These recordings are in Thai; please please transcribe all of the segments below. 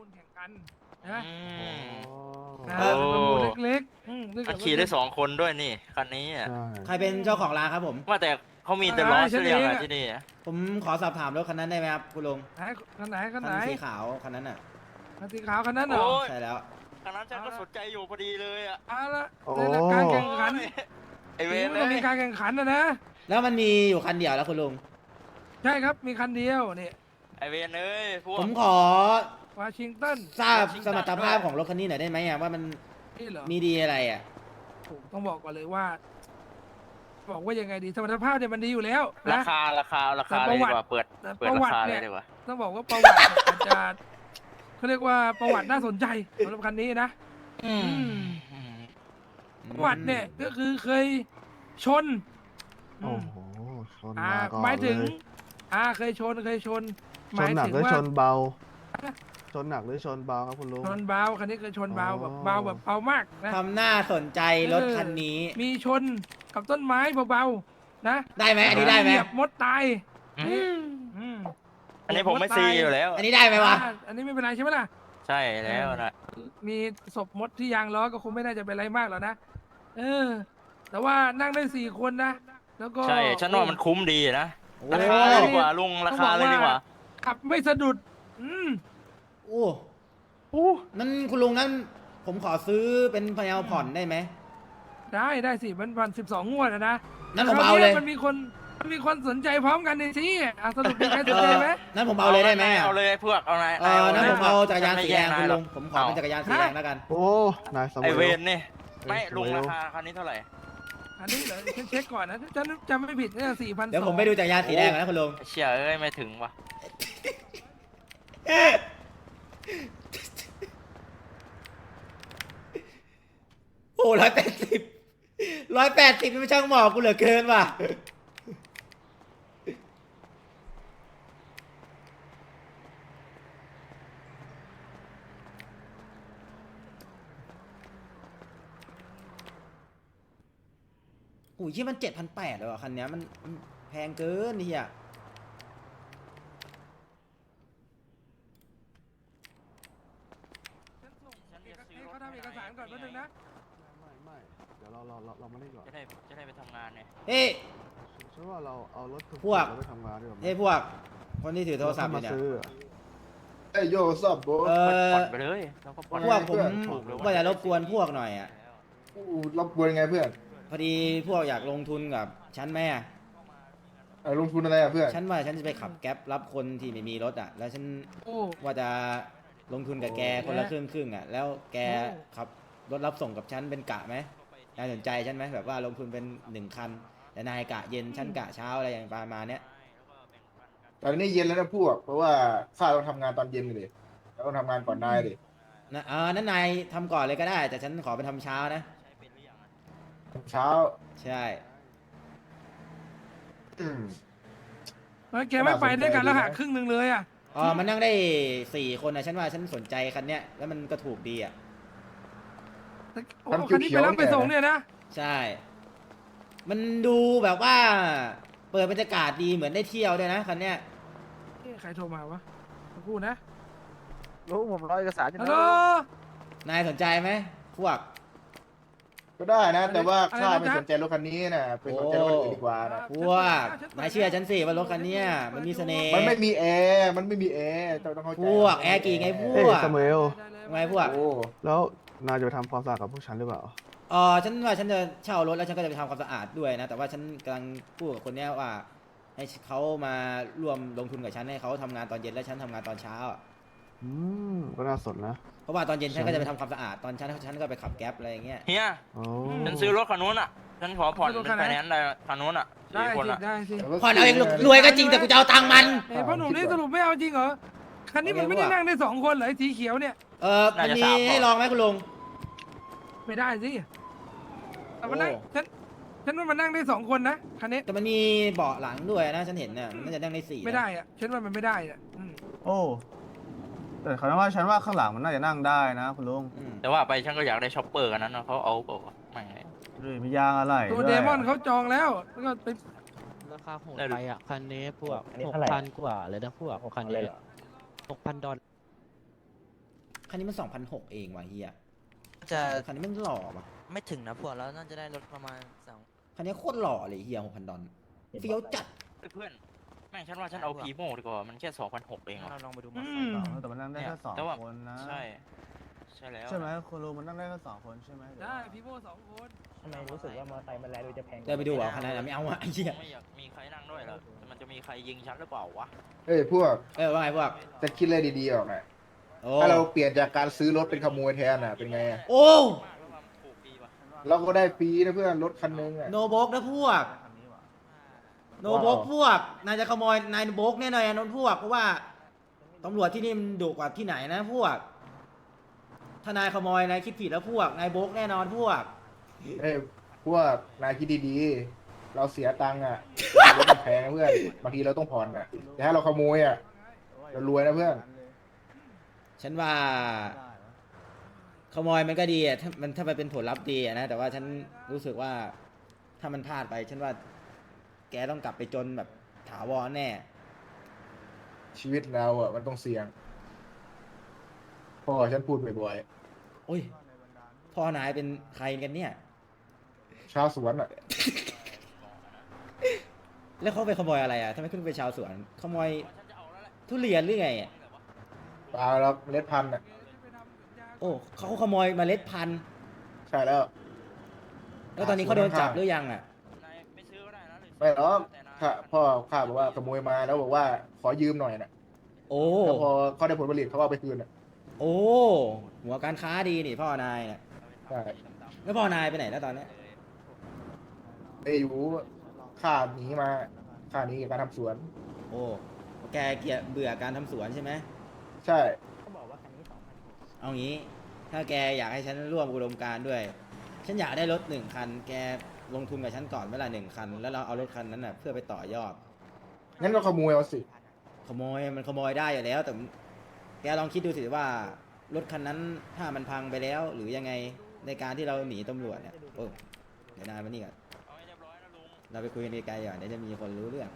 มูลแข่งกันนะอืมนะโอ้ประมูลเล็กๆอืมถ้าเกิมันดว่าขี่ได้สองคนด้วยนี่คันนี้อะใช่ใครเป็นเจ้าของร้านครับผม ว่าแต่เขามีแต่ล้อเชื่อมอะที่นี่อะผมขอสอบถามรถคันนั้นได้ไหมครับคุณลุงไหนคันไหนคันคัไหนนสีขาวคันนั้นอะคันสีขาวคันนั้นเหรอโอ้ยใช่แล้ว คันนั้นฉันก็สนใจอยู่พอดีเลยอะเอาละโอ้ในการแข่งขันไอเวรมัเลนมียการแข่งขันนะนะแล้วมันมีอยู่คันเดียวแล้วคุณลุง ใช่ครับมีคันเดียวนี่ไอเวรเอ้ยพวกผมขอ วอชิงตันทราบจริงสมรรถภาพของรถคันนี้หน่อยได้ไหมอะว่ามันนี่เหรอมีดีอะไรอะ ผมต้องบอกก่อนเลยว่า บอกว่ายังไงดีสมรรถภาพเนี่ยมันดีอยู่แล้วรานะ คาราคาราคาเลยดีกว่าเปิดแต่เปิดประราวัติคาเลเนี่ย ยดีกว่า ต้องบอกว่าประวัติเนี่ยอาจจะเขาเรียกว่าประวัติน่าสนใจสำหรับคันนี้นะอืมประวัติเนี่ยก็คือเคยชนอืโอ้มโห ชนอ่ามาก่อนหมายถึงเลยอ่าเคยชนเคยชนหชมานยหนักถึงหรือว่าชนเบา ชนหนักหรือชนเบาครับคุณลุง ชนเบาคันนี้เคยชนเบาอ๋อแบบเบาแบบเบามากนะ ทำหน้าสนใจรถคันนี้ มีชนกับต้นไม้เบาๆนะได้ไหมอันนี้ได้ไหมเหยียบมดตายอืมอืมอันนี้ผมไม่ซีอยู่แล้ว อันนี้ได้ไหมวะ อ่าอันนี้ไม่เป็นไรใช่ไหมล่ะ ใช่แล้วนะมีศพมดที่ยางล้อก็คงไม่น่าจะเป็นไรมากหรอกนะ เออ แต่ว่านั่งได้สี่คนนะ แล้วก็ใช่ฉันว่ามันคุ้มดีนะโอ้ราคาเลยดีกว่าลุงราคาเลยดีกว่า ขับไม่สะดุด อืม โอ้โอ้นั่นคุณลุงนั้น ผมขอซื้อเป็นพยาผ่อนได้ไหม ได้ได้สิมันพันสิบสองงวดอะนะนั่นผมแต่เอาวันเลนี้ยมันมีคนมันมีคนสนใจพร้อมกันในที่อะสรุปมีใครสนใจไหม นั่นผมเอาเลยได้ไหมอะเอาเลยพวกเอาไหนเออนั่นผมเอาจักรยานสีแดงไม่คุณหรลุอกงผมขอเป็นจักรยานสีแดงแล้วกัน โอ้ นายสมัไอยเวรนี่ไม่เออลุงสวยราคาคันนี้เท่าไหร่อันนี้เหรอฉันเช็คก่อนนะฉันจำไม่ผิดเนี่ยสี่พันเดี๋ยวผมไปดูจักรยานสีแดงก่อนนะคุณลุง เชี่ยเอ้ยไม่ถึงว่ะ โอ้ ร้อยแปดสิบร้อยแปดสิบไม่ช่างหมอกูเหลือเกินว่ะโอ้ยที่มันเจ็ดพันแปดเลยว่ะคันเนี้ยมันมันแพงเกินเฮีย ฉันส่งให้เขาทำเอกสารก่อนแป๊บนึงนะ ไม่ไม่ เดี๋ยวเราเราเราเรามาเล่นก่อนจะได้จะได้ไปทำงานเนี่ยเฮ้ย ฉันว่าเราเอารถทุกพวก เราไปทำงานดีกว่าไหมเฮ้ยพวก คนที่ถือโทรศัพท์อมายู่เนี่ยซื้อ เอ้ยโยสับโบเอผ่อนอไปเลยแล้วก็ผ่อนพวกผมถูกเลยว่าจะรบกวนพวกหน่อยอะอู้รับกวนยังไงเพื่อนพอดีพวกอยากลงทุนกับฉันแม่อะเอ่อลงทุนอะไรอะเพื่อน ฉันว่าฉันจะไปขับแก๊ปรับคนที่ไม่มีรถอะ แล้วฉันโอ้ว่าจะลงทุนกับแกคนละครึ่งครึ่งๆอะ แล้วแกโอ้ขับรถรับส่งกับฉันเป็นกะไหม นายสนใจฉันไหมแบบว่าลงทุนเป็นหนึ่งคัน แต่นายกะเย็นฉันกะเช้าอะไรอย่างประมาณเนี้ยตอนนี้เย็นแล้วนะพวก เพราะว่าข้าต้องทำงานตอนเย็นเลยแล้วต้องทำงานก่อนนายดินะเออนั้นนายทำก่อนเลยก็ได้ แต่ฉันขอไปทำเช้านะ เช้าใช่ อืมแล้วแกไม่ไปด้วยกันแล้วหักน่าสนใจดีนะครึ่งหนึ่งเลยอะ อ๋อ มันนั่งได้สี่คนนะฉันว่าฉันสนใจคันเนี้ยแล้วมันก็ถูกดีอะ แต่โอ้คันนี้ไปรับไปส่งเนี่ยนะ ใช่ มันดูแบบว่า เปิดบรรยากาศดีเหมือนได้เที่ยวด้วยนะคันเนี้ยเอ๊ะใครโทรมาวะสักครู่นะรู้ผมรอเอกสารอยู่ฮัลนะโหลนายสนใจไหมพวก ก็ได้นะ แต่ว่าอะไรข้านะไม่จ๊ะสนใจรถคันนี้นะไปสนใจรถคันอื่นดีกว่านะพวกนายเชื่อฉันสิว่ารถคันเนี้ยมันมีเสน่ห์มันไม่มีแอร์มันไม่มีแอร์เจ้าต้องเข้าใจพวกแอร์กี่ไงพเฮ้ยวกสมัยไงพวก โอ้แล้ว นายจะไปทำความสะอาดกับพวกฉันหรือเปล่า เออฉันว่าฉันจะเช่ารถแล้วฉันก็จะไปทำความสะอาดด้วยนะ แต่ว่าฉันกำลังพูดกับคนเนี้ยว่า ให้เขามาร่วมลงทุนกับฉันให้เขาทำงานตอนเย็นแล้วฉันทำงานตอนเช้าอะอืม ก็น่าสนนะ เพราะว่าตอนเย็นฉันก็จะไปทำความสะอาดตอนเช้าฉันก็ไปขับแก๊ปอะไรอย่างเงี้ย เฮียโอ้ฉันซื้อรถคันนู้นอะ ฉันขอผ่อนเป็นไฟแนนซ์ได้คันนู้นอะได้สี่คนสิอะ ได้สิแต่ว่าผ่อนเอาเองรวยก็จริงแต่กูจะเอาตังค์มัน เอ้ยพ่อหนุ่มนี่สรุปไม่เอาจริงเหรอคันนี้มันไม่ได้นั่งได้สองคนเหรอไอ้สีเขียวเนี่ย เออมันมีให้ลองไหมคุณลุง ไม่ได้สิแต่มันนั่งโอ้ ฉันฉันว่ามันนั่งได้สองคนนะคันนี้แต่มันมีเบาะหลังด้วยนะฉันเห็นน่ะมันน่าจะนั่งได้สี่นะไม่ได้อะฉันว่ามันไม่ได้อะอืมโอ้แต่เขาว่าฉันว่าข้างหลังมันน่าจะนั่งได้นะคุณลุงอืมแต่ว่าไปฉันก็อยากได้ช็อปเปอร์กันนั้นนะเขาเอาเปล่าวะไม่ดูดิมียางอะไรตัววยเดมอนเขาจองแล้วแล้วก็ไปราคาโหดได้หรือไปอะ คันนี้พวกอันนี้หกเท่าไหร่พันกว่าเลยนะพวกคันนี้หกพันดอลคันนี้มันสองพันหกเองว่ะเฮีย จะคันนี้มันหล่อว่ะไม่ถึงนะพวกแล้วน่าจะได้รถประมาณสองคันนี้โคตรหล่อเลยเฮียหกพันดอลเฟี้ยวจัดเฮ้ยเพื่อนแม่งฉันว่าฉันเอาพีโมดีกว่ามันแค่สองพันหกเองเราอะลองไปดูอืมอเตอร์ไซค์มต่อแต่มันนั่งได้แค่สองแต่ว่าคนนะใช่ใช่แล้วใช่ไหมคุณลุงมันนั่งได้แค่สองคนใช่ไหมได้พี่โมสองคนทำไมรู้สึกว่ามอเตอร์ไซค์มันแลดูจะแพงเดินไปดูเหรอคันนั้นอะไม่เอาอะไอ้เหี้ยไม่อยากมีใครนั่งด้วยเหรอแต่มันจะมีใครยิงฉันหรือเปล่าวะเอ้ยพวกเออว่าไงพวกจะคิดอะไรดีๆออกหน่อย โอ้ถ้าเราเปลี่ยนจากการซื้อรถเป็นขโมยแทนอะเป็นไงอะโอ้มากแล้วมันถูกดีว่ะเราก็ได้ฟรีนะเพื่อนรถคันนึงอะ โนโบกนะพวกคันนี้ว่ะโนโบกพวก นายจะขโมยนายโบกแน่นอนนนพวกเพราะว่าตำรวจที่นี่มันดุกว่าที่ไหนนะพวก ถ้านายขโมยนายคิดผิดแล้วพวก นายโบกแน่นอนพวก เอ้ยพวกนายคิดดีๆ เราเสียตังค์อะรถมันแพงนะเพื่อนบางทีเราต้องผ่อนอะแต่ถ้าเราขโมยอะเรารวยนะเพื่อน ฉันว่าได้วะขโมยมันก็ดีอะถ้ามันถ้ามันเป็นผลลัพธ์ดีอะนะแต่ว่าฉันรู้สึกว่าถ้ามันพลาดไป ฉันว่าแกต้องกลับไปจนแบบถาวรแน่ ชีวิตเราอะมันต้องเสี่ยง พ่อฉันพูดบ่อยโอ้ยพ่อนายเป็นใครกันเนี่ย ๆชาวสวนอะ แล้วเขาไปขโมยอะไรอะทำไมขึ้นไปนชาวสวนขโมยทุเรียนหรือไงอะ เปล่าแล้วเมล็ดพันธุ์อะโอ้เขาขโมยเมล็ดพันธุ์ใช่แล้ว แล้วตอนนี้เขาโดนจับหรือยังอะนายไม่ซื้อก็ได้นะหรือไม่หรอกแต่นายข้าพ่อข้าบอกว่าขโมยมาแล้วบอกว่าขอยืมหน่อยน่ะโอ้แล้วพอเขาได้ผลผลิตเขาก็เอาไปคืนอะโอ้หัวการค้าดีนี่พ่อนายน่ะใช่แล้วพ่อนายไปไหนแล้วตอนเนี้ยไอ้อยู่ข้าหนีมาข้าหนีกับการทำสวน โอ้แกเกลียดเบื่อการทำสวนใช่ไหม ใช่ เขาบอกว่าคันนี้สองพันหกเอางี้ ถ้าแกอยากให้ฉันร่วมอุดมการณ์ด้วย ฉันอยากได้รถหนึ่งคัน แกลงทุนกับฉันก่อนเวลาหนึ่งคัน แล้วเราเอารถคันนั้นน่ะเพื่อไปต่อยอด งั้นก็ขโมยเอาสิ ขโมยมันขโมยได้อยู่แล้ว แต่แกลองคิดดูสิว่ารถคันนั้นถ้ามันพังไปแล้ว หรือยังไงในการที่เราหนีตำรวจเนี่ยโอ้เดี๋ยวนายมานี่ก่อนเอาให้เรียบร้อยนะลุงเราไปคุยกันไกลๆก่อนเดี๋ยวจะมีคนรู้เรื่อง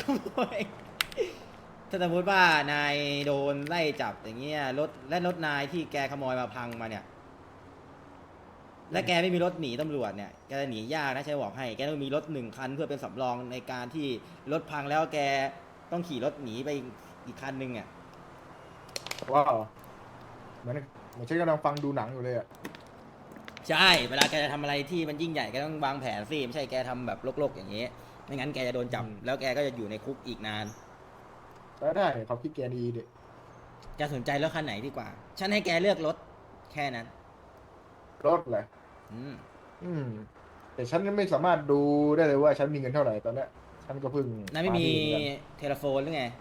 ขโมย ถ้าสมมติว่านายโดนไล่จับอย่างเงี้ยรถและรถนายที่แกขโมยมาพังมาเนี่ย และแกไม่มีรถหนีตำรวจเนี่ยแกจะหนียากนะใช่บอกให้ แกต้องมีรถหนึ่งคันเพื่อเป็นสำรองในการที่รถพังแล้วแกต้องขี่รถหนีไปอีกคันหนึ่งอะว้าวเหมือนเหมือนฉันกำลังฟังดูหนังอยู่เลยอะใช่ เวลาแกจะทำอะไรที่มันยิ่งใหญ่แกต้องวางแผนสิไม่ใช่แกทำแบบโลกๆอย่างเงี้ยไม่งั้นแกจะโดนจับแล้วแกก็จะอยู่ในคุกอีกนาน แล้วได้เขาคิดแกดีเด็แกสนใจรถคันไหนดีกว่า ฉันให้แกเลือกรถแค่นั้น รถแหละอืมอืม แต่ฉันก็ไม่สามารถดูได้เลยว่าฉันมีเงินเท่าไหร่ตอนเนี้ยฉันก็เพิ่งนายไม่มีาที่เหอนเทเลโฟนหรือไงกัน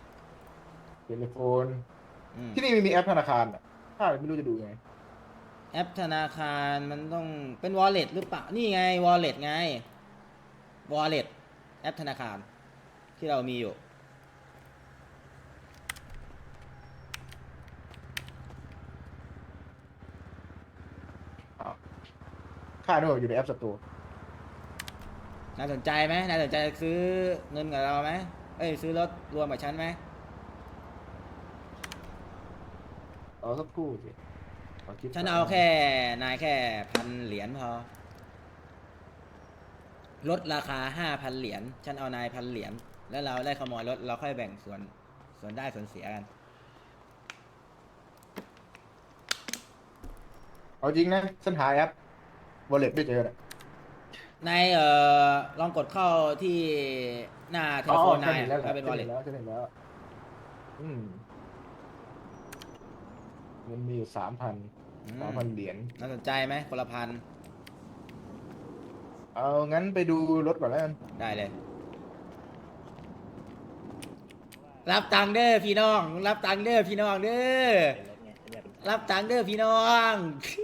เทเลโฟน อืมที่นี่ไม่มีแอปธนาคารอะถ้าไม่รู้จะดูยังไงแอปธนาคารมันต้องเป็น wallet หรือเปล่า นี่ไง wallet ไง wallet แอปธนาคาร ที่เรามีอยู่ ค่าด้วยอยู่ในแอปสตูนายสนใจไหมนายสนใจซื้อเงินกับเราไหมเอ้ยซื้อรถรวมกับฉันไหมเอาสักครู่สิขคิดฉันก่เอาแค่นายแค่พันเหรียญพอลดราคาห้าพันเหรียญฉันเอานายพันเหรียญแล้วเราได้ขโมยรถเราค่อยแบ่งส่วนส่วนได้ส่วนเสียกัน เอาจริงนะฉันหาแอป วอลเล็ตไม่เจอน่ะนายเอ่อลองกดเข้าที่หน้าเทเลโฟนฉันายเห็นแล้วถ้าเป็นฉัวอลเห็เล็ตนแล้วฉันเห็นแล้ว อืมเงินมีอยู่สามพันสามพันเหรียญ น่าสนใจไหมคนละพันเอางั้นไปดูรถก่อนแล้วกัน ได้เลย รับตังค์เด้อพี่น้อง รับตังค์เด้อพี่น้องเด้อเป็น รถไงฉันอยากเป็นรับตังค์เด้อพี่น้อง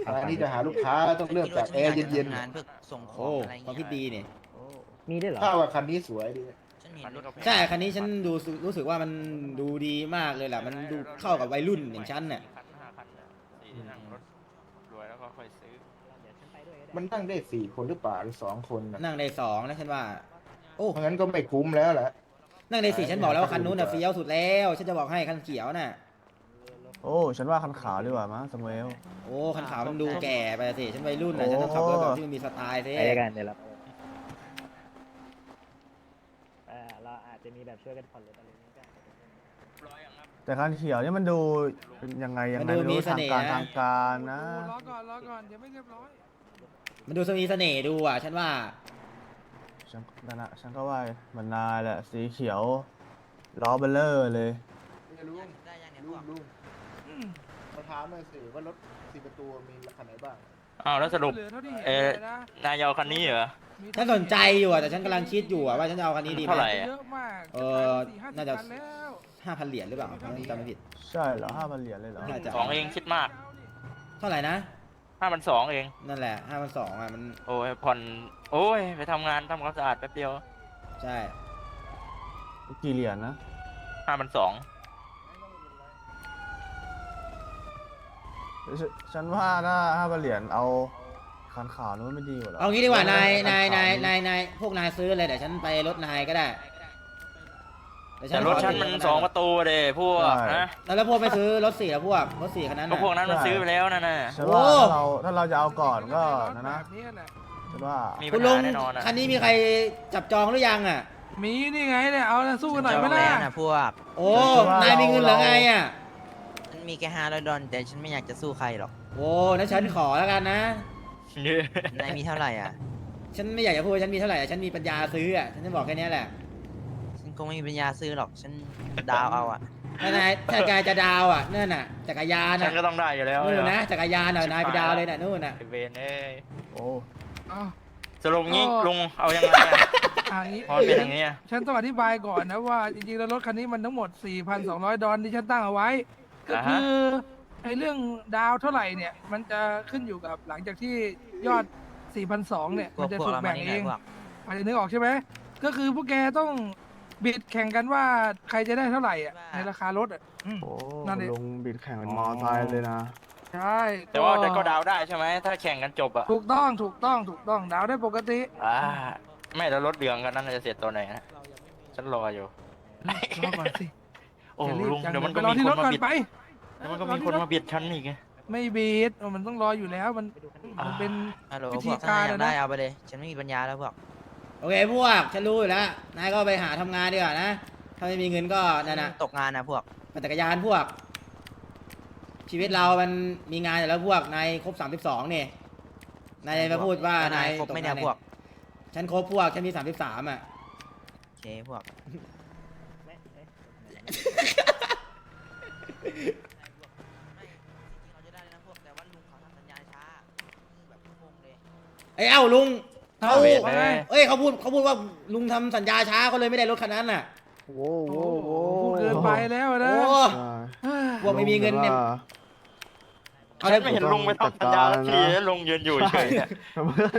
อันนี้จะหาลูกค้าต้องเริ่มจากแอร์เย็นงานเพื่อส่งขอโอ้งอะไรอย่างความเงี้คิดยดีเนี่ยโอ้มีด้วยเหรอๆถ้าว่าคันนี้สวยดี ฉันเห็นคันนี้ก็แพงใช่คันนี้ฉันดูสึรู้สึกว่ามันดูดีมากเลยแหละมันดูเข้ากับวัยรุ่นอย่างฉันเนี่ยคันห้าคันเนี่ยสี่ที่นั่งรถรวยแล้วก็ค่อยซื้อเดี๋ยวฉันไปด้วยก็ได้มันนั่งได้สี่คนหรือเปล่าหรือสองคนนะนั่งได้สองนะฉันว่า โอ้เพราะงั้นก็ไม่คุ้มแล้วแหละนั่งในสี่ฉันบอกแล้วว่าคันนู้นน่ะเฟี้ยวสุดแล้ว ฉันจะบอกให้คันเขียวน่ะ โอ้ ฉันว่าคันขาวดีกว่ามั้งสมุเอล โอ้คันขาวมันดูแก่ไปสิฉันวัยรุ่นน่ะฉันต้องขับรถแบบที่มันมีสไตล์สิไปด้วยกันเดี๋ยวเราเออเราอาจจะมีแบบช่วยกันผ่อนรถอะไรนี้ก็แต่คันเขียวนี่มันดูเป็นยังไงยังไงไม่รู้ทางการทางการนะ รอก่อนรอก่อนยังไม่เรียบร้อยมันดูมีเสน่ห์ดูอะ ฉันว่าฉันนั่นแหละฉันก็ว่ามันนายแหละสีเขียวล้อเบลเลอร์เลยนี่ลุงได้ยังเนี่ยพลุวงกลุง มาถามหน่อยสิว่ารถสี่ประตูมีคันไหนบ้างอ้าวแล้วสรุป เหลือเท่าที่เห็นเอ่อเลยนะนายจะเอาคันนี้เหรอมีฉันสนใจอยู่อะแต่ฉันกำลังคิดอยู่อะว่าฉันจะเอาคันนี้ดีไหมเท่าไหร่ เยอะมากเออสี่ห้สิบน่าจะ คัแล้ว ห้าพันเหรียญหรือเปล่าถ้าจำไม่ผิด ใช่เหรอห้าพันเหรียญเลยเหรอ น่าจะสองเองคิดมาก เท่าไหร่นะ ห้าพันสองเอง นั่นแหละห้าพันสองอะมันโอ้ยผ่อน โอ้ย ไปทำงานทำความสะอาดแป๊บเดียว ใช่ กี่เหรียญนะห้าพันสอง ฉฉันว่าถ้าห้าพันเหรียญเอาคันขาวนู้นไม่ดีกว่าเหรอเอางี้ดีกว่านายคันายขนายวนี่นายนายพวกนายซื้อเลยเดี๋ยวฉันไปรถนายก็ได้เดี๋ยวแต่รถขอฉันถืมันก็ได้สองประตูเด้พวกนะแล้วแล้วพวกไม่ซื้อรถสี่แล้วพวกรถสี่คันนั้นก็น่ะ พวกนั้นมันซื้อไปแล้วนะน่ะฉันว่าโอ้ถ้าเราถ้าเราจะเอาก่อนก็นะนะแบบนี้แหละฉันว่ามีคุปัญณลุหางแน่นอนอะคันนี้มีใครจับจองหรือยังอะ มีนี่ไงเนี่ยเอานะสู้กันหน่อยไหมแล้ล่ะวนะพวกโอ้นายมีเงินเหรือไงอะ มันมีแค่ห้าร้อยดอลแต่ฉันไม่อยากจะสู้ใครหรอก โอ้นั่นฉันขอแล้วกันนะ นายมีเท่าไหร่อะ ฉันไม่อยากจะพูดว่าฉันมีเท่าไหร่อะฉันมีปัญญาซื้ออะ ฉันจะบอกแค่เนี้ยแหละฉันคงไม่มีปัญญาซื้อหรอก ฉันดาวเอาอะ ถ้านายถ้ากายจะดาวอะนั่นน่ะ จักรยานฉัน่ะนก็ต้องได้อยู่แล้วนู่นเหรอนะจักรยานน่ะนายไปดาวเลยน่ะนู่นน่ะ ไอ้เวนเอ้ยโอ้เอาสรุปงี้โอ้ลุงเอายังไงอะอ่างี้พอเป็นอย่างนี้อะฉันต้องอธิบายก่อนนะว่าจริงๆแล้วรถคันนี้มันทั้งหมด 4,200 ดอลที่ฉันตั้งเอาไว้ ก็คือไอ้เรื่องดาวเท่าไหร่เนี่ย มันจะขึ้นอยู่กับหลังจากที่ยอด 4,200 เนี่ย พวมักนจะพวกถูกเรามาแบ่งนี่เอไงงพวกอาจจะนึกออกใช่ไหมก็คือพวกแกต้องบิดแข่งกันว่าใครจะได้เท่าไหร่อะว่าในราคารถอะอืม โอ้นั่นดิ ลงบิดแข่งเป็นมอไซค์เลยนะ ใช่แต่ว่าแต่ก็ดาวได้ใช่ไหมถ้าแข่งกันจบอะถูกต้องถูกต้องถูกต้องดาวได้ปกติ อ่าไม่แล้วรถเหลืองกันนั้นจะเสร็จตัวไหนนะฉันรออยู่ รอก่อนสิโอ้จะรีบลุงจังเดี๋ยวมันไปก็รอมีที่ครนถมาก่อนบิดไป เดี๋ยวมันก็มีคนมาบิดฉันอีกไงไม่บีดมันต้องรออยู่แล้ว มันมันเป็น ฮัลโหลวิพธีวกถ้านายอยากการอะนะ ได้เอาไปเลย ฉันไม่มีปัญญาแล้วพวก โอเคพวกฉันรู้อยู่แล้วนายก็ไปหาทำงานดีกว่านะถ้าไม่มีเงินก็นั่นน่ะตกงานนะพวก ปั่นจักรยานพวก ชีวิตเรามันมีงานอยู่แล้วพวกนายครบสามสิบสองเนี่ยนายมาพูดว่าแล้วนานายยครบไหม่เนี่ยตพวก ฉันครบพวกฉันมีสามสิบสามอะโอเคพวก เอ้ยเอ้าลุงเขาเอาเวทว่าเลไงยเอ้ยเขาพูดเขาพูดว่าลุงทำสัญญาช้าเขาเลยไม่ได้รถคันนั้นน่ะโว้โว้โอ้โว้โหพูดเกินไปแล้วนะโอ้ใช่เฮ้ยพวกไม่มีเงินเนี่ย เอาฉัได้นไม่เห็นลุงไปทำสัญญาสักทีแล้วลุงยืนอยู่เฉยๆเนี่ยท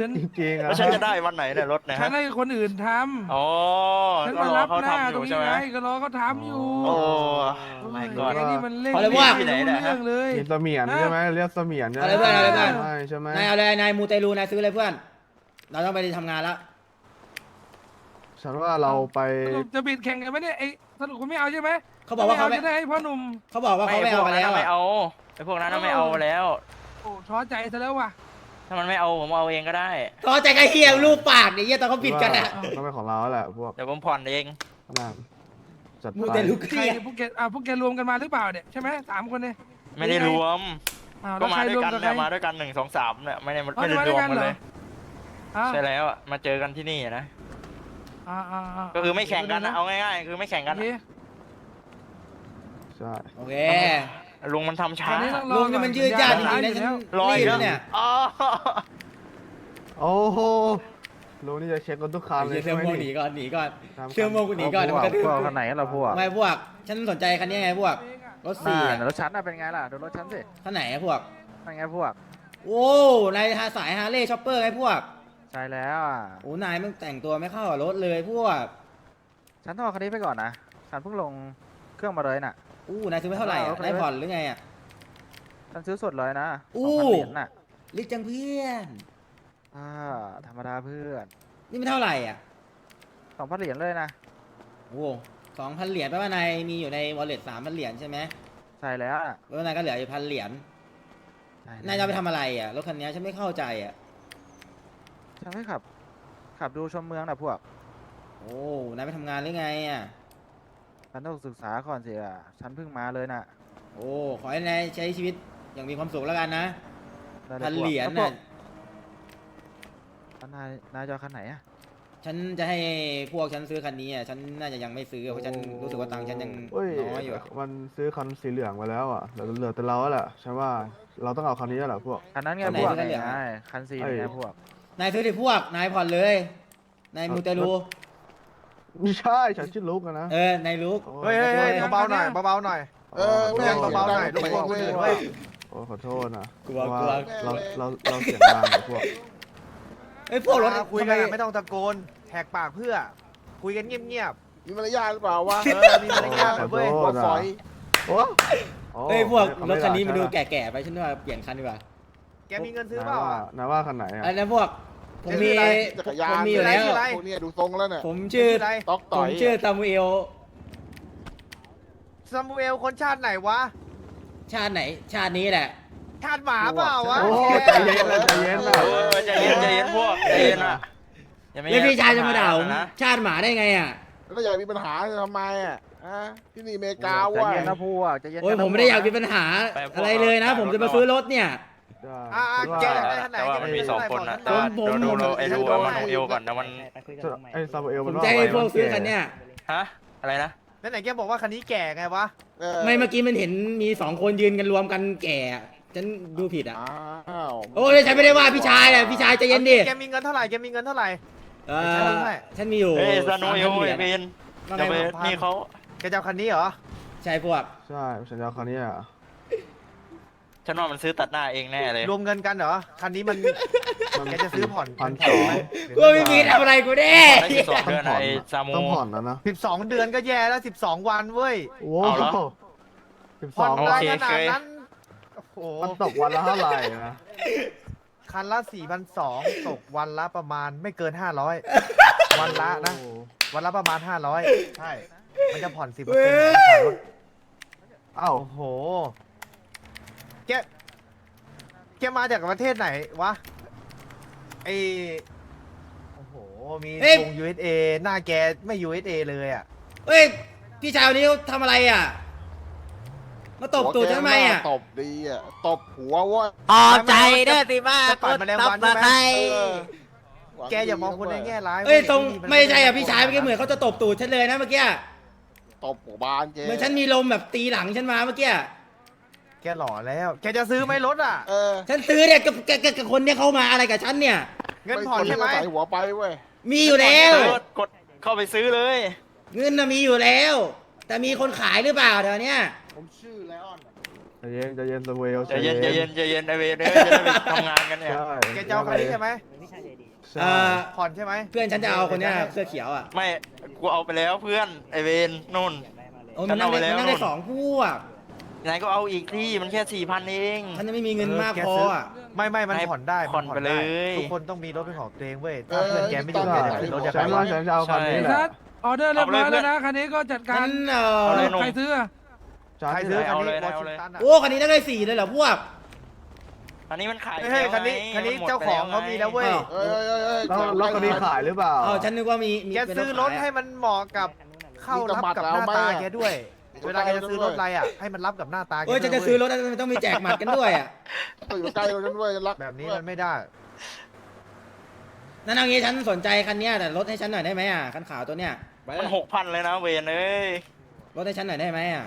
ำจริงๆอะแล้วฉันจะได้วันไหนเนี่ยรถเนะฉัฮะนให้คนอื่นทำอ๋อฉันก็มารอรับเขาหน้าทำอตรยู่งใช่นี้ไหมไงก็รอเขาทำอยู่โอ้ my โอ้ god ยไอ้นี่มันเล่นเอาเลยพวกไม่รู้เรื่องเลย มีเสมียนใช่ไหมเรียกเสมียนใช่ไหมเอาเลยเพื่อนเอาเลยเพื่อนใช่ใช่ไหมนายเอาเลยนายมูเตลูนายซื้อเลยเพื่อน เราต้องไปทำงานแล้ว ฉันว่าเราไป สรุปจะบิดแข่งกันไหมเนี่ยไอ้สรุปคุณไม่เอาใช่ไหม เขาบอกว่าเขาไม่ไม่จะได้ให้พ่อหนุ่มเขาบอกว่าเขาไม่พเอาวกไปนั้นแล้วน่ะไม่อะเอาไอ้พวกนั้นน่ะไม่เอาแล้วโอ้ท้อใจซะแล้วว่ะถ้ามันไม่เอาผมเอาเองก็ได้ ต่อใจกระเฮียรูปปากเนี่ยเหี้ยตอนเขาปิดกันอะว่าต้องเป็นของเราแล้วแหละพวกเดี๋ยวผมผ่อนเองนั่นจัดมูไปเตลูใครเกียเนี่ยพวกแกอ่าพวกแกรวมกันมาหรือเปล่าเนี่ยใช่ไหมสามคนเนี่ยไม่ได้รวม อ้าวก็แล้วมาใครด้วรวยมกันกับใคร เนี่ยมาด้วยกันหนึ่งสองสามเนี่ยไม่ได้อ๋อไม่ได้มารด้ววยมกันกันเหรเลอยอ้าวใช่แล้วอะมาเจอกันที่นี่อะนะอ่าอ่าาก็คือไม่แข่งกันนะเอาง่ายๆคือไม่แข่งกันโอเคอะ ใช่โอเคลุงมันทำช้าตอนนี้ต้องรอลุงเนี่ยมันยืดยาดจริงๆนะฉันรออีรีกบแล้แล้ววเนี่ยอ๋อโอ้โหลุงนี่จะเช็คกันทุกคันเลยเชื่ใช่อไหมโมงหนีนี่ ก่อนหนีก่อนตามคัน เชื่อโมงกูหนีก่อนเดี๋ยวมันกระทืบพวกกูคันไหนล่ะพวกไม่พวก ฉันสนใจคันนี้ไงพวกรถสี่น่าอะรถฉันน่ะเป็นไงล่ะดูรถฉันสิคันไหนอะพวก เป็นไงพวก โอ้นายฮาสายฮาร์เลย์ช็อปเปอร์ไงพวกใช่แล้วอะโอ้นายมันแต่งตัวไม่เข้ากับรถเลยพวก ฉันต้องเอาคันนี้ไปก่อนนะฉันเพิ่งลงเครื่องมาเลยน่ะ อู้นายซื้อไปเท่าไหร่อะเอาไปนายผ่อนหรือไงอะฉันซื้อสดเลยนะอู้สองพันเหรียญน่ะลิกจังเพื่อน อ่าธรรมดาเพื่อนนี่มันเท่าไหร่อะสองพันเหรียญเลยนะ โอ้สองพันเหรียญแปลว่านายมีอยู่ในวอลเล็ตสามพันเหรียญใช่ไหมใช่แล้วอะแล้วนายก็เหลืออยู่พันเหรียญ ใช่นายจะเอาไปทำอะไรอะ รถคันนี้ฉันไม่เข้าใจอะ ฉันให้ขับ ขับดูชมเมืองนะพวก โอ้ นายไปทำงานหรือไงอะ ฉันต้องศึกษาก่อนสิอะ ฉันเพิ่งมาเลยน่ะโอ้ ขอให้นายใช้ชีวิตอย่างมีความสุขแล้วกันนะได้ลพันพวกเหรียญแล้วพวน่ะกแล้วนายนายจะเอาคันไหนอะ ฉันจะให้พวกฉันซื้อคันนี้อะ ฉันน่าจะยังไม่ซื้อเพราะฉันรู้สึกว่าตังค์ฉันยังเฮ้ยน้อยอยู่อะมันซื้อคันสีเหลืองมาแล้วอะเหลือเหลือแต่เราแล้วแหละใช่ว่าเราต้องเอาคันนี้แล้วแหละพวก คันนั้นไงคันไหนพวกคันเหลืองไงคันสีเอ้ยไงพวก นายซื้อดิพวก นายผ่อนเลย นายมูเตลู ไม่ใช่ฉันชื่อลุกอะนะ เออนายลุกโอ้เฮ้ยเฮ้ยเฮ้ยเออเบาๆหน่อยเบาๆหน่อยเออแม่งเบาๆหน่อยเสียงดังลูกไปเว้เว้ยยโอ้ขอโทษนะกลัวเพราะกลัว เราเราเราเสียงดังอะพวก เอ้ยพวกรถคุยทำกัไมนอะไม่ต้องตะโกนแหกปากเพื่อ คุยกันเงียบมีมารยาทหรือเปล่าวะ ๆเออมีมารยาทหน่อยเว้ยขอหัวโทษฝอยโอ้โอ้เอ้ยพวกเขารไม่ถคันนี้มันดูด่าใช่ปะแก่ๆไปฉันว่าเปลี่ยนคันดีกว่าแกมีเงินซื้อนาเปยล่าว่าอะนายว่าคันไหนอะอันนั้นพวก ผมมีจักรยาผมนมีอยู่แล้ว ชื่ออะไรพวกเนี้ยดูทรงแล้วเนี่ยผมชื่อชื่ออะไรต๊อกผต่อมยชื่อซามูเอล ซามูเอลคนชาติไหนวะ ชาติไหน ชาตินี้แหละ ชาติหมาเปล่าวะโอ้ใจเย็นนะใจเย็นนะเออใจเย็นใจเย็นพวกใจเย็นอะอย่าแล้วพี่ชายจะมาด่าผมนะชาติหมาได้ไงอะ แล้วอยากมีปัญหาทำไมอะฮะที่นี่อเมริกาใจว่ะเย็นนะพวกใจเย็นโอ้ยนะผมไม่ได้อยากมีพวปัญหาอะไรเลยนะ ผมจะมาซื้อรถเนี่ย อ่าว่าแกแต่ได้ขนาดไหนแต่ว่ามันมีสองคนนะแต่ผมว่าผมเดี๋ยวดูผมเราไอ้ดูว่ามันของเอวก่อนนะมันไปคุยกันตรงไหนไอ้ซามูเอลผมันมว่าจะให้ไว้พวกมันซื้อแก่คันเนี้ยฮะอะไรนะนั่นไหนแกบอกว่าคันนี้แก่ไงวะเออไม่เมื่อกี้มันเห็นมีสองคนยืนกันรวมกันแก่อะฉันดูผิดอะอ้าวโอ้ยฉันไม่ได้ว่าพี่ชายอะพี่ชายใจเย็นดิแกมีเงินเท่าไหร่แกมีเงินเท่าไหร่ เออฉันดูให้ฉันมีอยู่เฮ้ยซาโนสามเอพัลนเหรียไอ้ญเบนว่าจะไงไปวะนี่เขาแกจะเอาคันนี้เหรอใช่พวกใช่ฉันจะเอาคันนี้อะ ฉันว่ามันซื้อตัดหน้าเองแน่เลยรวมเงินกันเหรอ คันนี้มันมันแกจะซื้อผ่อนพันผ่สออนงไหมกูไม่มีทำอะไรกูแน่ได้สิบสองเดือนไอ้ซามู ต้องผ่อนนะนะสิบสองเดือนก็แย่แล้วสิบสองวันเว้ยโอ้เอาเหรอ สิบสผ่ออนงได้วันขนาเคดยนั้นโอ้โหมันตกวันละเท่าไหร่นะคันละสี่พันสองตกวันละประมาณไม่เกินห้าร้อยวันละนะ โอ้วันละประมาณห้าร้อยใช่ มันจะผ่อนสิบเปอร์เว้เซ็นต์ยเอ้าโอ้โห แกแกมาจากประเทศไหนวะไอโอ้โห มีเอ้ยวง USA หน้าแกไม่ USA เลยอะเฮ้ยพี่ชายวันนี้เขาทำอะไรอะ มาตบตูดฉันทำไมอะ ตบดีอะ ตบหัวเว่าขอบใจเด้อสิมาจะปัดแมลงวันใช่ไหมหวัแกอย่ามองคนในแง่ร้ายเอ้ยตรงว้ไม่ใช่อะพี่ชายเมื่อกี้เหมือนเขาจะตบตูดฉันเลยนะเมื่อกี้ ตบหัวบานแกเหมือนฉันมีลมแบบตีหลังฉันมาเมื่อกี้ แกหล่อแล้ว แกจะซื้อไหมรถอะ เออฉันซื้อเนี่ยกับกับกับกับคนที่เข้ามาอะไรกับฉันเนี่ย เงินผ่อนใช่ไหมใส่หัวไปเว้ยมีอยู่แล้วเออกดเข้าไปซื้อเลย เงินน่ะมีอยู่แล้ว แต่มีคนขายหรือเปล่าเดี๋ยวเนี้ยผมชื่อไลออน ใจเย็นใจเย็นซามูเอลใจเย็นใจเย็นใจเย็นไอ้เบนเอ้ยจะได้ไปทำงานกันเนี่ย ใช่แกจะเอาคันนี้ใช่ไหมพี่ชายใจดีใช่เอ่อผ่อนใช่ไหมเพื่อนฉันจะเอาคนเนี้ยเสื้อเขียวอะไม่ กูเอาไปแล้วเพื่อนไอ้เบนนู่นอยากได้มาเลยโอ้ยมันนั่งได้ฉันเอาไปแล้วมันนั่งได้สองคู่อะ ไหนก็เอาอีกที่มันแค่สี่พันเอง ฉันจะไม่มีเงินมากแกพอซื้อะ ไม่ไม่มันให้ผ่อนได้ผ่อนมัไปเลย ทุกคนต้องมีรถเป็นของตัวเองเว้ยถ้าเพื่อนแกไม่อยู่แกจะขึ้นรถจะฉันไปว่าฉันจะเอาคันนี้แหทัละดออเดอร์เรียบร้อยแล้วนะคันนี้ก็จัดกาฉัรนเอเอาเลยอหนุ่ม ใครซื้ออะฉันใครนี่ซื้อแหละคันนี้เอาเลยวอเอาชิเลยงตันอะโอ้คันนี้นั่งได้สี่เลยเหรอพวก อันนี้มันขายเฮ้ยแล้วคันนี้ไงคันนี้มัหมดเจ้าของไปเขามีแล้วเว้ยอ้าวเอ้ยเอ้ยเอ้ยแล้วแล้วคันนี้ขายหรือเปล่าอ๋อฉันนึกว่ามีมีแกเป็นซื้อรถขายะให้มันเหมาะกับเข้ารับกับหน้าตาแกด้วย เวลาแกจะซื้อรถอะไรอะให้มันรับกับหน้าตาแกเอ้ยด้จะวยจะซื้อรถแล้วมันต้องมีแจกหมัดกันด้วยอะตัวอยู่ใกล้เราด้วยรักแบบนี้มันไม่ได้นั่นเอางี้ฉันสนใจคันเนี้ยแต่รถให้ฉันหน่อยได้ไหมอะคันขาวตัวเนี้ยมันหกพันเลยนะเวนเอ้ยรถให้ฉันหน่อยได้ไหมอะ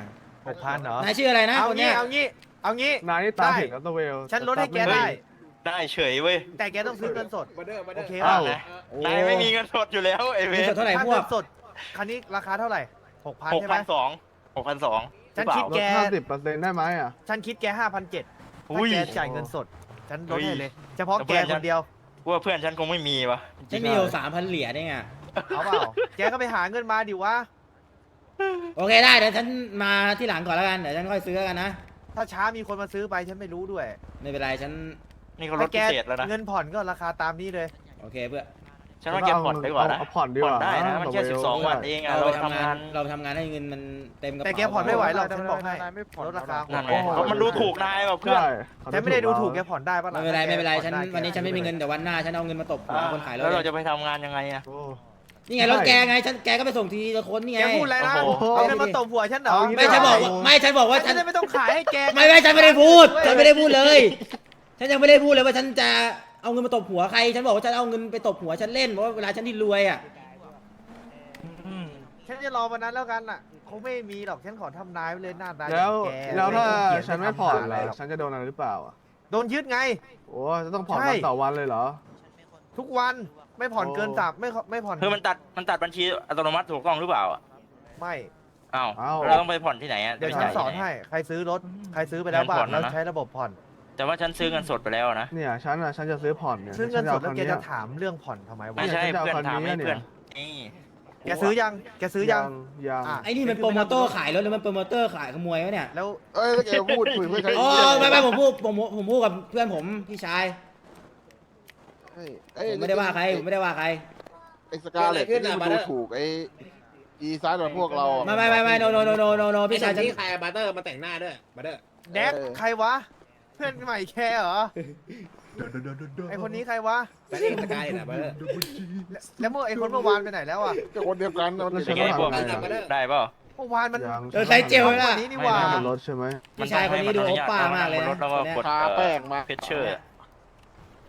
หกพันเหรอนายชื่ออะไรนะเอาคนงี้เนี้ยเอางี้เอางี้นายนี่ตาได้ถึงแล้วตัวเวลฉันลดให้แกได้ ได้เฉยเว้ยแต่แกต้องซื้อเงินสดโอเคเอ้าป่ะนายไม่มีเงินสดอยู่แล้วไอ้เวมีนสดเท่าไหร่ถ้าพวเงิกนสดคันนี้ราคาเท่าไหร่หกพันหกใช่ไหมพันสอง หกพันสองฉันหรือคิดเปล่าแก ห้าสิบเปอร์เซ็นต์ได้ไหมอะ ฉันคิดแกห้าพันเจ็ดถ้าอุ้ยแกจ่ายเงินสด ฉันลดให้เฮ้ยเลย เฉพาะแต่แกเพื่อนคฉันนเดียวว่าเพื่อนฉันคงไม่มีวะฉันมีอยู่สามพันเหรียญเองอะเอาเปล่า แกก็ไปหาเงินมาดิวะ โอเคได้เดี๋ยวฉันมาที่หลังก่อนแล้วกันเดี๋ยวฉันค่อยซื้อกันนะถ้าช้ามีคนมาซื้อไปฉันไม่รู้ด้วยไม่เป็นไรฉันนี่เขาลดถ้าแกพิเศษแล้วนะเงินผ่อนก็ราคาตามนี้เลย โอเคเพื่อ ฉันว่าแกผ่อนดีกว่านะเอผ่อนดีกว่าผ่อนได้นะมันแค่เดี๋ยวสิบสองวันเองอะเราเราไปทำงางทำานนเราไปทำงานให้เงินมันเต็มกระเป๋าแต่แกผ่อนไม่ไหวหรอกด้ฉันบอกให้นายไม่ผ่อนลดราคานั่นไงเพราะมันดูถูกนายว่ะเพื่อน ใช่เขาฉันไม่ได้ดูถูกแกผ่อนได้ปะล่ะไม่เป็นไรไม่เป็นไรแกผ่อฉันด้วันนี้ฉันไม่มีเงินแต่วันหน้าฉันเอาเงินมาตบหัวคนขายรถแล้วเราเลยจะไปทำงานยังไงอะ โอ้ นี่ไงรถแกไงฉันแกก็ไปส่งทีละคนนี่ไง แกพูดอะไรนะโอ้โห เอาเงินมาตบหัวฉันเหรอเอางี้ ไม่ฉันบอกว่าไม่ฉันบอกว่าฉัฉันนจะไม่ต้องขายให้แกไม่ไม่ฉันไม่ได้พูดฉันไม่ได้พูดเลย ฉันยังไม่ได้พูดเลยว่าฉันจะ เอาเงินมาตบหัวใคร ฉันบอกว่าฉันเอาเงินไปตบหัวฉันเล่นเพราะว่าเวลาฉันที่รวยอะ ฉันจะรอวันนั้นแล้วกันอะคงไม่มีหรอกฉันขอทำนายไว้เลยหน้าตาแล้วอย่างกแล้วถ้าขี้เกียจฉันไม่ผ่อนทำอะไรล่ะหรอกฉันจะโดนอะไรหรือเปล่าอะโดนยึดไง โอ้จะต้องผ่อนใช่ วันต่อวันเลยเหรอ ทุกวันไม่ผ่อนเกินโอ้สับไม่ขอไม่ผ่อนคือมันตัดมันตัดบัญชีอัตโนมัติถูกต้องหรือเปล่าอะไม่ อ้าวอ้าว เราต้องไปผ่อนที่ไหนอะเดี๋ยวไปฉันจ่ายสอนที่ไหให้ ใครซื้อรถ ใครซื้อไปแล้วบ้างเงินผ่อนแล้วนะใช้ระบบผ่อน แต่ว่าฉันซื้อเงินสดไปแล้วนะ เนี่ยฉันอะฉันจะซื้อผ่อนเนี่ยซื้อเงินสดแล้วฉัแกจะจะเอาคันเนี้ยถามเรื่องผ่อนทำไมวะไม่ใช่เนี่ยฉันจะเอาเพื่อนถามคันนี้ให้เนี่ยเพื่อนนี่แกซื้อยังแกซื้อยังยังอะไอ้นี่มันโปรโมเตอร์ขายรถหรือมันโปรโมเตอร์ขายขโมยวะเนี่ยแล้วเอ้ยแล้วแกพูดคุยเพื่อใช้อ๋อไม่ไม่ผมพูดผมผมพูดกับเพื่อนผมพี่ชายเอ้ยเอ้ยผมไม่ได้ว่าใครผมไม่ได้ว่าใครไอ้สกาเลตนี่มันดูถูกไอ้อีซาร์กับพวกเราอะไม่ไม่ไม่ไม่โนโนโนโนโนโนพี่ชายฉันที่ใครบัตเตอร์มาแต่งหน้าด้วยบัตเตอร์แดกใครวะ เพื่อนใหม่แคร์เหรอ ไอคนนี้ใครวะ แต่เองสกายเนี่ยบัตเตอร์แล้วเมื่อไอคนเมื่อวานไปไหนแล้วอะก็คนเดียวกันนะมันแล้วฉัยันงไงต้องพวกทำไงอะได้เปล่า เมื่อวานมันยังเออใช้เจลคไว้ล่ะนนี้นี่หว่าให้มันลดใช่ไหมพี่ชายคนนี้ดูโอปป้ามากเลยนะรถแล้วก็กดทาแป้งมาเพชเชอร์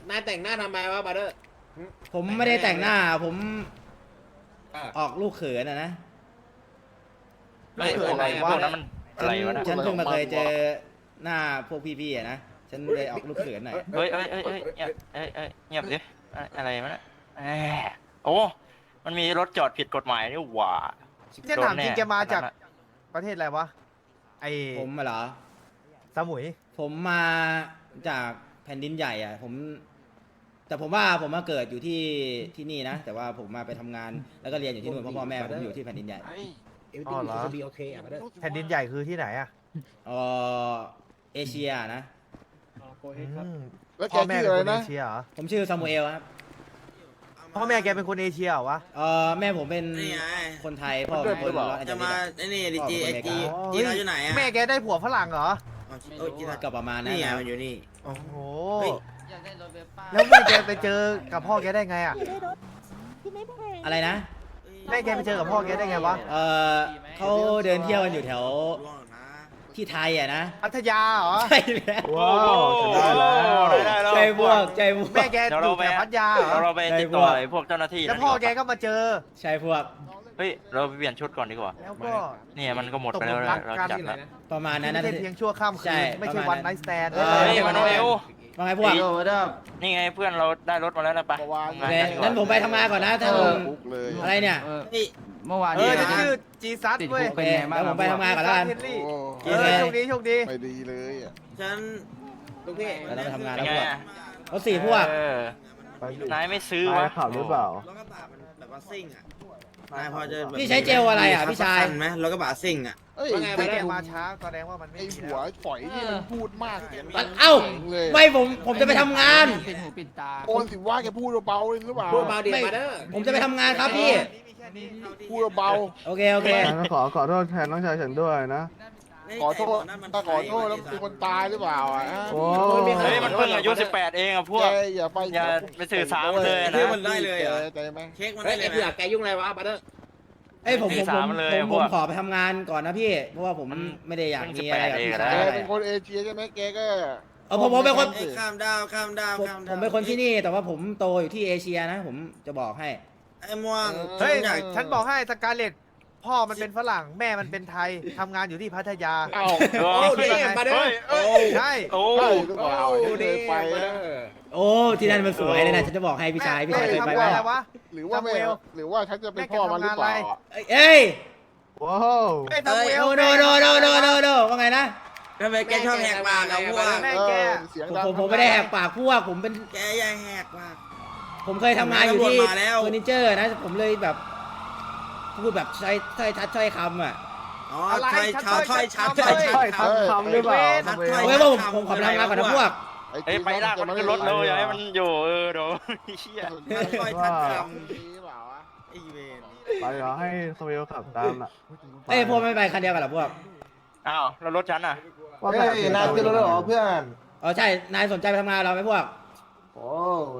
นายแต่งหน้าทำไมวะบัตเตอร์ผมไม่ได้แต่งหน้า ผมออกลูกเขินอะนะ ไม่พวกอะไรพวกนั้นมันอะไรวะนะฉันเพิ่งมาเคยเจอ หน้าพวกพี่ๆอะนะ ฉันเลยออกลูกเขินหน่อย เฮ้ยเฮ้ยเฮ้ยเฮ้ยเงียบเฮ้ยเฮ้ยเงียบดิอะอะไรวะเนี่ยแหมโอ้ มันมีรถจอดผิดกฎหมายนี่หว่าจะถามจริงแกมาจาก โดนแน่ประเทศอะไรวะ ไอผมอะเหรอ สมุย ผมมาจากแผ่นดินใหญ่อะผม แต่ผมว่าผมมาเกิดอยู่ที่ที่นี่นะ แต่ว่าผมมาไปทำงานแล้วก็เรียนอยู่ที่นู่นเพราะพ่อแม่ผมอยู่ที่แผ่นดินใหญ่เอวิอ๋ติ้อเหรอจะบีโอเคอะบัตเตอร์แผ่นดินใหญ่คือที่ไหนอะเออ เอเชียนะอืมแล้วแกพ่อแม่ชื่อเป็นอะไรคนเอนะ เชียเหรอผมชื่อซามูเอลครับ พ่อแม่แกเป็นคนเอเชียเหรอวะ เออแม่ผมเป็นคนไทยพ่อผมเป็นคนลอสแอนเจลิสอะไอ้นี่ดีจีไอ้จีอ๋อเฮ้ยแม่แกได้ผัวฝรั่งเหรอก็ประมาณนั้นนี่ไงนะมันอยู่นี่ โอ้โหเฮ้ยแล้วแม่แกไปเจอกับพ่อแกได้ไงอะอะไรนะ แม่แกไปเจอกับพ่อแกได้ไงวะ เออเขาเดินเที่ยวกันอยู่แถว ที่ไทยอะนะพัทยาเหรอใช่แล้ว ว้าวฉันได้แล้ว ได้ได้แล้วใจบวกใจบวก แม่แกเดี๋ยวอเรายู่ไปแถวพัทยาเหรอเราเราไปติดต่อไอ้พวกเจ้าหน้าที่แล้วนั่นพ่อดีแกว่าก็มาเจอ ใช่พวกเฮ้ยเราไปเปลี่ยนชุดก่อนดีกว่า แล้วก็เนี่ยมันก็หมดไปแล้วตกหลุมรักเรากันจัดแล้วประมาณนั้นไม่นะใช่เพียงชั่วข้ามใช่คืนไม่ใช่ประมาวัณนนั้น ไนท์สแตนเออเฮ้ยมาโนเอล ว่าไงพวกนี่ไงเพื่อนเราได้รถมาแล้วนะปะประวานทำงานโอเคกันดีกงั้ว่านผมไปทำงานก่อนนะท่านลุงคุกเลยอะไรเนี่ย เมื่อวานเออเดี๋ยวชื่อจีซัสเว้ยโอเคแล้วผมไปทำงานก่อนแล้วกัน เฮนรี่โอ้เออโชคดีโชคดีไม่ดีเลยอะฉันลูกพี่แล้วเราไปทำงานเป็นแล้วไงพวกอะรถสี่พวก เออไปดินายไม่ซื้อนาวะยขับหรือเปล่า รถกระบะมันแบบว่าซิ่งอะนายพอจะแบบพี่ใช้เจลอะไรอะพี่ชายไหมรถกระบะซิ่งอะ เอ้ยว่าไงไม่บัตเตแกอร์มาช้าแสดงว่ามันไม่ไอ้มีหัแล้ววฝอยนี่มันพูดมากเสียงดังเอ้า เลยไม่ผมผมจะไปทำงาน ปิดหูปิดตา โอนสิว่าแกพูดเบาๆเลยหรือเปล่า พูดเบาเดียวไม่บัตเตอร์ผมจะไปทำงานครับพี่ พูดเบา โอเค โอเคงั้นขอขอโทษแทนน้องชายฉันด้วยนะๆขอโทษถ้าขอโทษแล้วเป็นคนตายหรือเปล่าอะโอ้ เฮ้ยมันเพิ่งอายุ18 เองอะพวก แกอย่าไปอย่าไปสื่อสารมันเลยนะเรื่องมันได้เลยเหรอ ใจไหมเช็คมันได้เลยนะแกยุ่งอะไรวะบัตเตอร์เอ้ยผมผมสื่อผสารมมาเลยผมพผวมกขอไปทำงานก่อนนะพี่ เพราะว่าผมมันไม่ได้อยากมันมีอะไรกับ18พี่เองชานะยแกอะไรเป็นคนเอเชียใช่ไหมแกก็เออผมผมเป็นคนเอ้ยข้ามดาวข้ามดาวผมข้ามดาวผมเป็นคนที่นี่แต่ว่าผมโตอยู่ที่เอเชียนะ ผมจะบอกให้ ไอ้ม่วงเฮ้ย ฉันอยากฉันบอกให้สกาเลตพ่อมันเป็นฝรั่งแม่มันเป็นไทยทำงานอยู่ที่พัทยา เอ้าโอ้โอ้ยดีบัตเตอร์เฮ้ยใช่โอ้ใช่หรือเปล่าโอ้เคดียไปบัตเตนะอร์โอ้ที่นั่นมันสวยเลยนะฉันจะบอกให้พี่ชายพี่ชายเคยไปแม่ไหมทำงานอะไรวะ หรือว่าไม่ซามูเอลหรือว่าฉันจะเป็นพ่อมันหรือเปล่าอะเอ้ยว้าวไอ้ซามูเอโนลโนโนโนโนโนโนว่าไงนะทำไมแกชอบแหกปากอะพวกแม่เอแกอเสียงผมดังผมผมไม่ได้แหกปากพวกผมเป็นแกอย่าแหกปาก ผมเคยทำงานอยู่ที่ตำรวจมาแล้วเฟอร์นิเจอร์นะผมเลยแบบ พูดแบบใช้ใช้ชัดใช้คำอะอ๋ออะไรใช่ชัดชาวถ้ถ้ออยยชัชัดดถ้ถ้ออยยใช่ทักคำหรือเปล่าชัดทำไมถ้อยโอเคว่าผมผมผมขอไปทำงานก่อนนะพวก เอ้ยไปลากมันขึ้นรถเลยอย่าให้มันอยู่เออเดี๋ยวเชี่ยค่อยทัดคว่าำไอเวนไปเหรอให้สเวลขับตามอะเอ้ยพวกไม่ไปคันเดียวกันเหรอพวก อ้าวแล้วรถฉันอะ ว่าเฮ้ยนายขึ้นรถแล้วเหรอเพื่อน อ๋อใช่ นายสนใจไปทำงานเราไหมพวกโอ้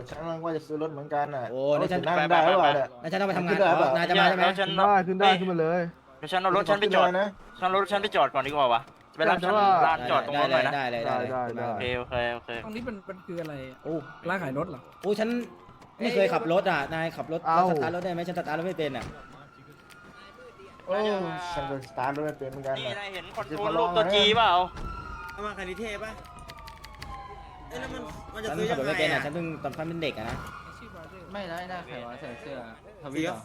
ฉันกำลังว่าจะซื้อรถเหมือนกันน่ะโอ้นี่ฉัน นั่งได้หรือเปล่าเนี่ย นายจะต้องไปทำงานขึ้นได้อ๋เปล่าอนายจะมาใช่ไหมแล้วฉันขึ้นได้ขึ้นได้ขึ้นมาเลย เดี๋ยวฉันเอารถฉันไปจอดขึ้นเลยนะฉันเอารถฉันไปจอดก่อนดีกว่าวะไปรับฉันแต่ว่าลานจอดตรงรถหน่อยนะได้เลยได้เลยได้ได้ได้ โอเคโอเคโอเคตรงนี้มันมันคืออะไรอะโอ้ร้านขายรถเหรอ โอ้ฉันไม่เคยขับรถอะ นายขับรถเอ้า สตาร์ทรถได้ไหมฉันสตาร์ทรถไม่เป็นอะโอ้ฉันก็สตาร์ทรถไม่เป็นเหมือนกันนี่น่ะ นายเห็นคอนโทรลรูปตัวจีเปล่า เอามาคันนี้เท่ปะเอ้ย แล้วมันมันจะฉันซื้อขัยับงรถไงไม่เป็นอะอะฉันเพิ่งตอนฉันเป็นเด็กอะนะไม่ได้ได้ใครวะใส่เสื้อทเดี๋วิตยว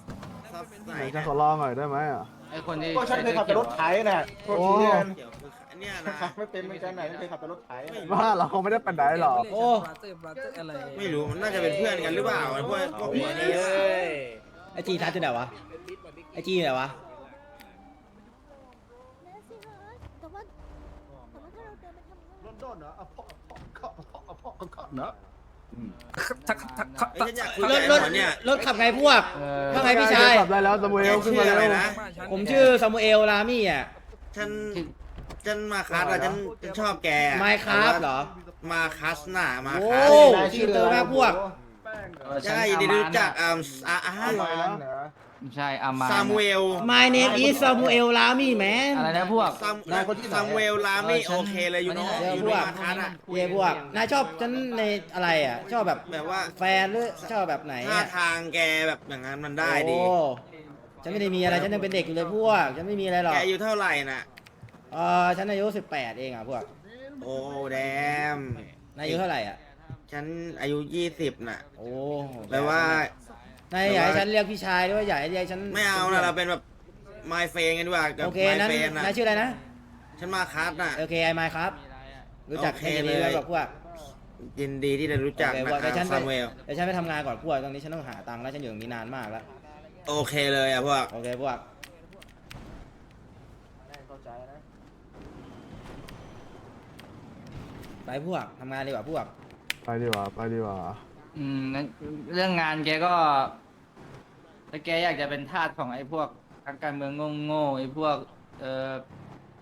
ซับไหนไหนจะขอลองหน่อยได้ไหมอะ ไอคนที่ก็ฉันเคยขับแต่รถไถน่ะโทษทีเนี่ยเดี๋ยวอันเนี้ยนะ ขับไม่เป็นเหมือนกันน่ะฉันเคยขับแต่รถไถน่ะ ว่าเราไม่ได้เป็นไหนหรอก โอ้บราเตอร์บราเตอร์อะไรไม่รู้มันน่าจะเป็นเพื่อนกันหรือเปล่าไอ้พวกพวกหัวนี้ไอจีทัดที่ไหนวะไอจีอยู่ไหนวะแต่ว่าแต่ว่าถ้าเราเดินไปทำงาน รถโดนเหรอเอาพ่อพ่อพ่อพ่อพ่อพ่อ เนอะทักทักทักไอ้ฉันอยากคุยรกับถไอ้รถหัวเนี่ยรถขับไงพวกว่าไงพี่ชายขับได้แล้วสมุเอลขึ้นมาชื่อเร็อะไรวนะผมชื่อซามูเอลลามี่อะ ฉันฉันมาคัสอะฉันฉันชอบแกไมค์ครับเหรอ มาคัสน่ะมาโอ้คัสชื่อเตอร์มากพวก ใช่ยินดีรู้จักอ่าอ่าอ่าอะไรนะ ใช่อามาซามูเอล My name is Samuel Lamy man อะไรนะพวก ซามซามูเอลลามี่โอเคเลยอยู่เนาะเดี๋ยวอยู่พวในกมาคัสอะเย่พวกนายชอบฉันในอะไรอะ ชอบแบบแบบว่า แฟนหรือชอบแบบไหนท่าอะทางแกแบบอย่างนั้นมันได้ดี โอ้ฉันไม่ได้มีอะไร ฉันยังเป็นเด็กอยู่เลยพวก ฉันไม่มีอะไรหรอกแกอายุเท่าไหร่น่ะ เออฉันอายุ18 เองอะพวก โอ้แดมนายอายุเท่าไหร่อะ ฉันอายุยี่สิบน่ะ โอ้แปลว่า นายอยากให้ฉันเรียกพี่ชายด้วยอยากให้เรียกฉันไม่เอานะเราเป็นแบบไมเฟนกันดีกว่ากับโอเคไมนั้นเฟนน่ะนายชื่ออะไรนะฉันมาคัสน่ะโอเคไอไมค์ครับ รู้จักโอเคกันดีเลยแล้วกับพวกยินดีที่ได้รู้จักโอเคนะพวกคเดี๋ยวฉัรับนไปซามูเอลเดี๋ยวฉันไปทำงานก่อนพวกตอนนี้ฉันต้องหาตังค์แล้วฉันอยู่ตรงนี้นานมากแล้วโอเคเลยอะพวกโอเคพวกเข้าใจนะไปพวกทำงานดีกว่าพวกไปดีกว่าไปดีกว่า อืมงั้นเรื่องงานแกก็ถ้าแกอยากจะเป็นทาสของไอ้พวกนักการเมืองโง่ๆไอ้พวก เออ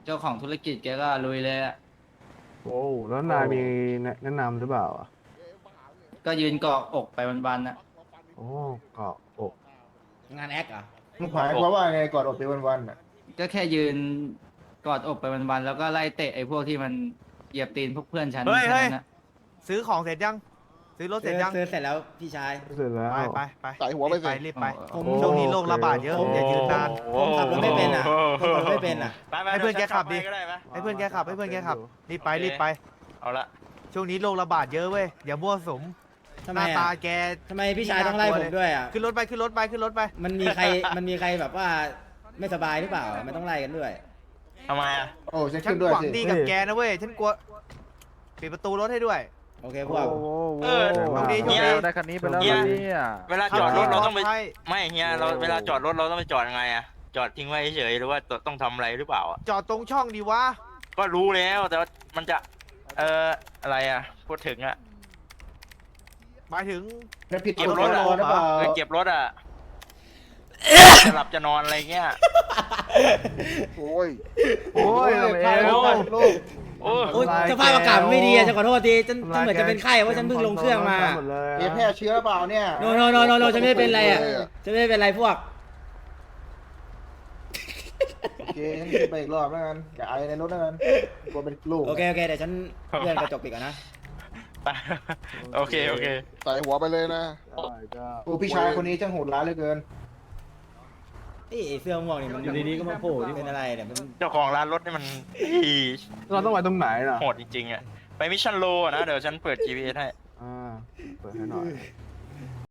เจ้าของธุรกิจแกก็ลุยเลยอะโอ้แล้วนายมีแนะนำหรือเปล่าอะก็ยืนเกาะอกไปวันๆน่ะโอ้เกาะอกงานแอคเหรอะมึงหมายความว่าไงกอดอดไปวันๆน่ะก็แค่ยืนกอดอกไปวันๆแล้วก็ไล่เตะไอ้พวกที่มันเหยียบตีนพวกเพื่อนฉันเฮ้ย แค่เฮ้ยนั้นนะซื้อของเสร็จยัง ซื้อรถเสร็จยัง ซื้อเสร็จแล้วพี่ชาย เสร็จแล้ว ไปไปไปใส่หัวไปรีบสิไปรีบไปผมช่วงนี้โรคระบาดเยอะผมอย่ายืนนาน ผมขับรถไม่เป็นอะผมขับรถไม่เป็นอะไปไปให้เพื่อนแกขับดิ ก็ได้ไหมให้เพื่อนแกขับให้เพื่อนแกขับรีบไปรีบไป เอาละช่วงนี้โรคระบาดเยอะเว้ยอย่ามั่วสุมทำหไมน้าตาอะแก ทำไมพี่ชายต้องไล่ผมด้วยอะ ขึ้นรถไปขึ้นรถไปขึ้นรถไป มันมีใคร มันมีใครแบบว่าไม่สบายหรือเปล่า มันต้องไล่กันด้วย ทำไมอะ โอ้ฉันฉันขึ้นด้วยหวังสิดีกับแกนะเว้ย ฉันกลัว ปิดประตูรถให้ด้วยโอเคพวกโอ้โหเออโอ้โหโชคดีโชคดีได้คันนี้ไปแล้วเฮียเหรอเนี่ยเวลาจอดรถเราต้องไปใช่ไม่เฮียเราเวลาจอดรถเราต้องไปจอดยังไงอะจอดทิ้งไว้เฉยๆหรือว่าต้องทำอะไรหรือเปล่าอะจอดตรงช่องดีวะก็รู้แล้วแต่ว่ามันจะ เอ่ออะไรอะพูดถึงอะหมายถึงนั่นผิดเก็บกฎรถจอะราจรหรือเปล่าเออเก็บรถอะจะหลับจะนอนอะไรเงี้ย โอ้ยโอ้ยเราเอถ่ายงรูปถ่ายรูป โอ้โอ๊ยทำลายสภาพอากาศมันไม่ดีอะแก้วจะขอโทษทีฉันฉันเหมือนจะเป็นไข้เพราะฉันเพิ่งลงเครื่องมาหมดเลยเอแพร่เชื้อเปล่าเนี่ยโนโนโนโนโนฉันไม่ได้เป็นไรอะฉันไม่ได้เป็นไรพวก โอเคฉันขึ้นไปอีกรอบแล้วกันอย่าไอในรถแล้วกันกลัวเป็นลูกโอเคโอเคเดี๋ยวฉันเลื่อนกระจกปิดก่อนนะ ไปโอเคโอเค ใส่หัวไปเลยนะได้ก็โอ้พี่ชายคนนี้ช่างโหดร้ายเหลือเกินเอ้ย ไอ้เสื้อม่วงนี่มันอยู่ดีๆก็มาโผล่ที่เป็นอะไรเนี่ยมันเจ้าของร้านรถนี่มันอีเราต้องไปตรงไหนน่ะโหดจริงๆอะ ไปมิชชั่นโลอะนะ เดี๋ยวฉันเปิด GPS ให้ อ่า เปิดให้หน่อย